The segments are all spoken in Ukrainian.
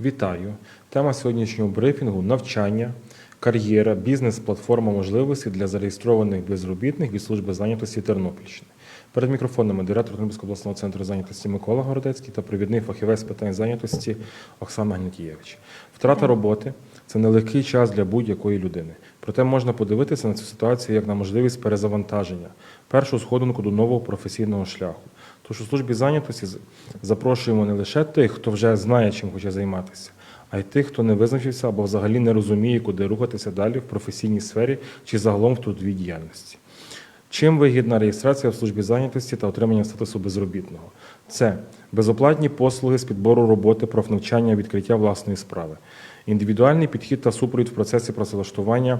Вітаю! Тема сьогоднішнього брифінгу навчання, кар'єра, бізнес-платформа можливості для зареєстрованих безробітних від служби зайнятості Тернопільщини. Перед мікрофонами директор Тернопільського обласного центру зайнятості Микола Городецький та провідний фахівець питань зайнятості Оксана Гнатієвич. Втрата роботи це нелегкий час для будь-якої людини. Проте можна подивитися на цю ситуацію як на можливість перезавантаження, першу сходинку до нового професійного шляху. Тож у службі зайнятості запрошуємо не лише тих, хто вже знає, чим хоче займатися, а й тих, хто не визначився або взагалі не розуміє, куди рухатися далі в професійній сфері чи загалом в трудовій діяльності. Чим вигідна реєстрація в службі зайнятості та отримання статусу безробітного? Це безоплатні послуги з підбору роботи, профнавчання, відкриття власної справи, індивідуальний підхід та супровід в процесі працевлаштування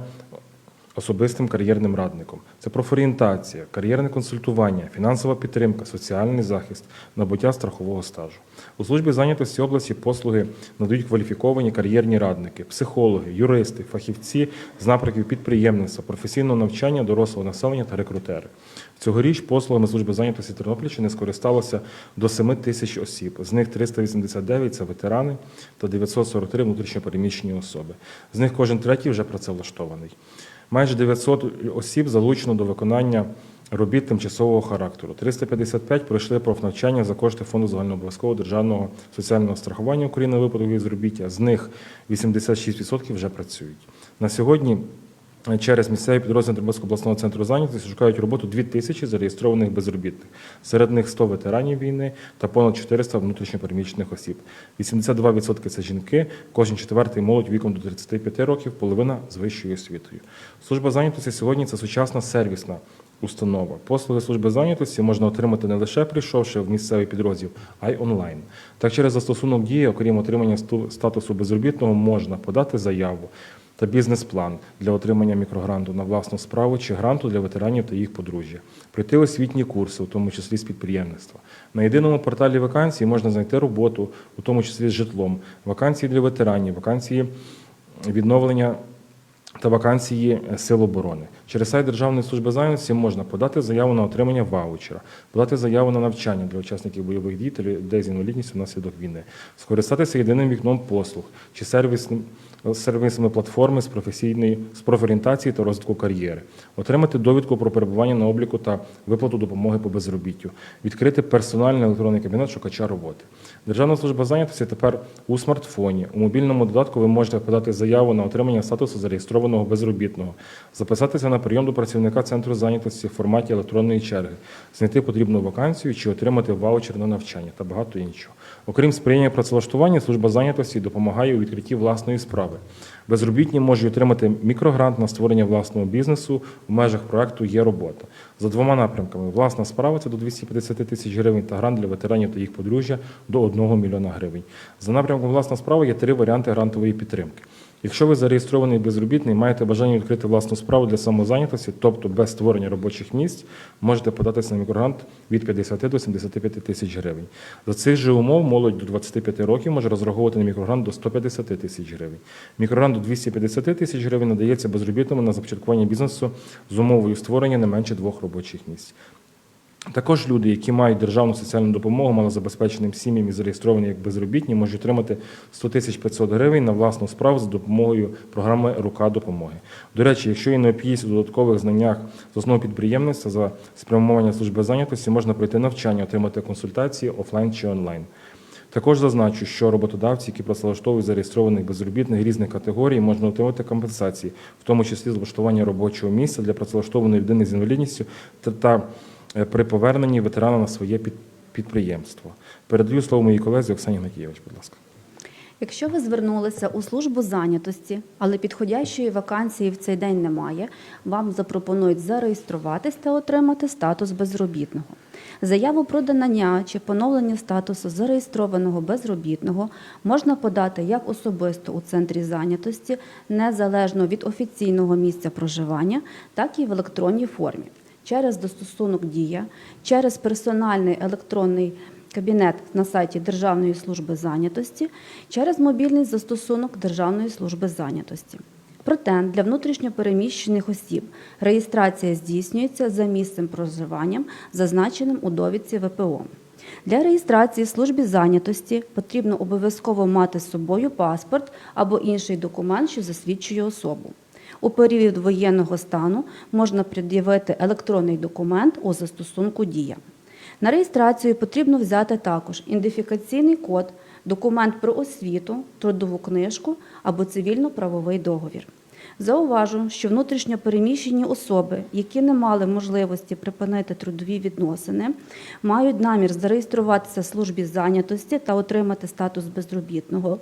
особистим кар'єрним радником. Це профорієнтація, кар'єрне консультування, фінансова підтримка, соціальний захист, набуття страхового стажу. У службі зайнятості області послуги надають кваліфіковані кар'єрні радники, психологи, юристи, фахівці з напрямків підприємництва, професійного навчання дорослого населення та рекрутери. Цьогоріч послугами служби зайнятості Тернопільщини скористалося до 7 тисяч осіб. З них 389 – це ветерани та 943 – внутрішньопереміщені особи. З них кожен третій вже працевлаштований. Майже 900 осіб залучено до виконання робіт тимчасового характеру. 355 пройшли профнавчання за кошти Фонду загальнообов'язкового державного соціального страхування України випадку безробіття. З них 86% вже працюють. На сьогодні через місцеві підрозділи Тернопільського обласного центру зайнятості шукають роботу 2 тисячі зареєстрованих безробітних. Серед них 100 ветеранів війни та понад 400 внутрішньопереміщених осіб. 82% – це жінки, кожен четвертий молодь віком до 35 років, половина з вищою освітою. Служба зайнятості сьогодні це сучасна сервісна установа. Послуги служби зайнятості можна отримати не лише прийшовши в місцевий підрозділ, а й онлайн. Так через застосунок дії, окрім отримання статусу безробітного, можна подати заяву та бізнес-план для отримання мікрогранту на власну справу чи гранту для ветеранів та їх подружжя, пройти освітні курси, у тому числі з підприємництва. На єдиному порталі вакансій можна знайти роботу, у тому числі з житлом, вакансії для ветеранів, вакансії відновлення та вакансії Сил оборони. Через сайт Державної служби зайнятості можна подати заяву на отримання ваучера, подати заяву на навчання для учасників бойових дій та людей з інвалідністю внаслідок війни, скористатися єдиним вікном послуг чи сервісним сервісами платформи з професійної з профорієнтації та розвитку кар'єри, отримати довідку про перебування на обліку та виплату допомоги по безробіттю, відкрити персональний електронний кабінет шукача роботи. Державна служба зайнятості тепер у смартфоні. У мобільному додатку ви можете подати заяву на отримання статусу зареєстрованого безробітного, записатися на прийом до працівника центру зайнятості в форматі електронної черги, знайти потрібну вакансію чи отримати ваучер на навчання та багато іншого. Окрім сприяння працевлаштування, служба зайнятості допомагає у відкритті власної справи. Безробітні можуть отримати мікрогрант на створення власного бізнесу в межах проекту Є робота за двома напрямками: власна справа це до 250 тисяч гривень та грант для ветеранів та їх подружжя до 1 мільйона гривень. За напрямком власна справа є три варіанти грантової підтримки. Якщо ви зареєстрований безробітний, маєте бажання відкрити власну справу для самозайнятості, тобто без створення робочих місць, можете податися на мікрогрант від 50 до 75 тисяч гривень. За цих же умов молодь до 25 років може розраховувати на мікрогрант до 150 тисяч гривень. Мікрогрант до 250 тисяч гривень надається безробітному на започаткування бізнесу з умовою створення не менше двох робочих місць. Також люди, які мають державну соціальну допомогу малозабезпеченим сім'ям і зареєстровані як безробітні, можуть отримати 100 тисяч 500 гривень на власну справу за допомогою програми Рука допомоги. До речі, якщо є необхідність у додаткових знаннях з основ підприємництва за спрямування служби зайнятості, можна пройти навчання, отримати консультації офлайн чи онлайн. Також зазначу, що роботодавці, які працевлаштовують зареєстрованих безробітних різних категорій, можна отримати компенсації, в тому числі з влаштування робочого місця для працевлаштованої людини з інвалідністю та, при поверненні ветерана на своє під- підприємство. Передаю слово моїй колезі Оксані Гнатієвич, будь ласка. Якщо ви звернулися у службу зайнятості, але підходящої вакансії в цей день немає, вам запропонують зареєструватись та отримати статус безробітного. Заяву про додання чи поновлення статусу зареєстрованого безробітного можна подати як особисто у центрі зайнятості, незалежно від офіційного місця проживання, так і в електронній формі через застосунок Дія, через персональний електронний кабінет на сайті Державної служби зайнятості, через мобільний застосунок Державної служби зайнятості. Проте для внутрішньопереміщених осіб реєстрація здійснюється за місцем проживання, зазначеним у довідці ВПО. Для реєстрації в службі зайнятості потрібно обов'язково мати з собою паспорт або інший документ, що засвідчує особу. У період воєнного стану можна пред'явити електронний документ у застосунку Дія. На реєстрацію потрібно взяти також ідентифікаційний код, документ про освіту, трудову книжку або цивільно-правовий договір. Зауважу, що внутрішньо переміщені особи, які не мали можливості припинити трудові відносини, мають намір зареєструватися в службі зайнятості та отримати статус безробітного.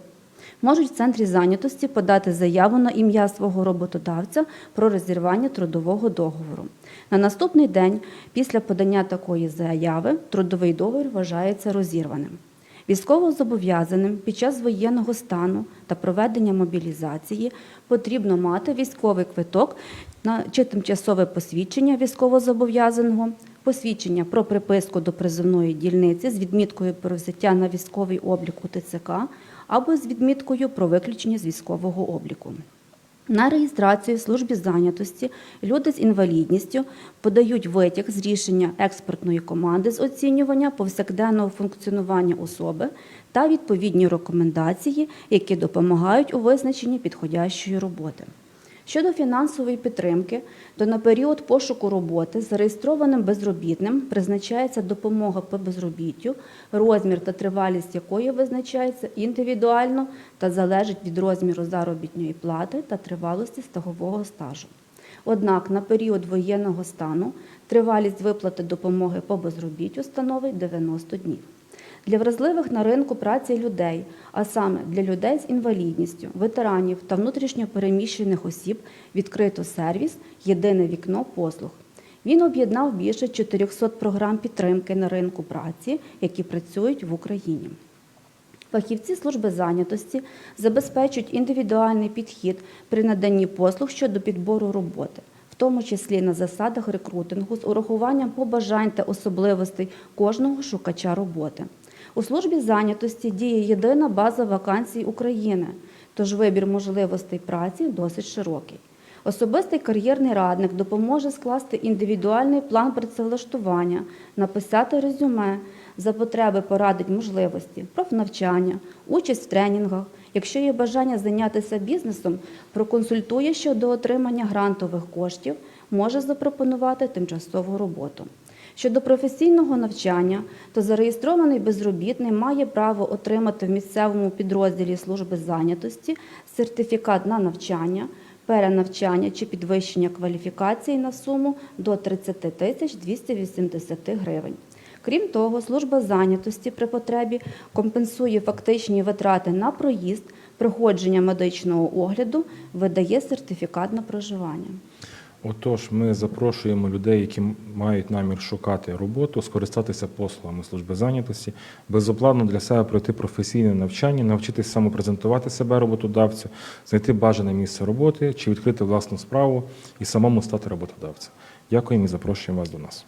Можуть в центрі зайнятості подати заяву на ім'я свого роботодавця про розірвання трудового договору. На наступний день після подання такої заяви трудовий договір вважається розірваним. Військовозобов'язаним під час воєнного стану та проведення мобілізації потрібно мати військовий квиток на чи тимчасове посвідчення військовозобов'язаного, посвідчення про приписку до призовної дільниці з відміткою про взяття на військовий облік у ТЦК або з відміткою про виключення з військового обліку. На реєстрацію в службі зайнятості люди з інвалідністю подають витяг з рішення експертної команди з оцінювання повсякденного функціонування особи та відповідні рекомендації, які допомагають у визначенні підходящої роботи. Щодо фінансової підтримки, то на період пошуку роботи зареєстрованим безробітним призначається допомога по безробіттю, розмір та тривалість якої визначається індивідуально та залежить від розміру заробітної плати та тривалості стагового стажу. Однак на період воєнного стану тривалість виплати допомоги по безробіттю становить 90 днів. Для вразливих на ринку праці людей, а саме для людей з інвалідністю, ветеранів та внутрішньо переміщених осіб, відкрито сервіс Єдине вікно послуг. Він об'єднав більше 400 програм підтримки на ринку праці, які працюють в Україні. Фахівці служби зайнятості забезпечують індивідуальний підхід при наданні послуг щодо підбору роботи, в тому числі на засадах рекрутингу з урахуванням побажань та особливостей кожного шукача роботи. У службі зайнятості діє єдина база вакансій України, тож вибір можливостей праці досить широкий. Особистий кар'єрний радник допоможе скласти індивідуальний план працевлаштування, написати резюме, за потреби порадить можливості профнавчання, участь в тренінгах. Якщо є бажання зайнятися бізнесом, проконсультує щодо отримання грантових коштів, може запропонувати тимчасову роботу. Щодо професійного навчання, то зареєстрований безробітний має право отримати в місцевому підрозділі служби зайнятості сертифікат на навчання, перенавчання чи підвищення кваліфікації на суму до 30 тисяч 280 гривень. Крім того, служба зайнятості при потребі компенсує фактичні витрати на проїзд, проходження медичного огляду, видає сертифікат на проживання. Отож, ми запрошуємо людей, які мають намір шукати роботу, скористатися послугами служби зайнятості, безоплатно для себе пройти професійне навчання, навчитися самопрезентувати себе роботодавцю, знайти бажане місце роботи чи відкрити власну справу і самому стати роботодавцем. Дякуємо і запрошуємо вас до нас.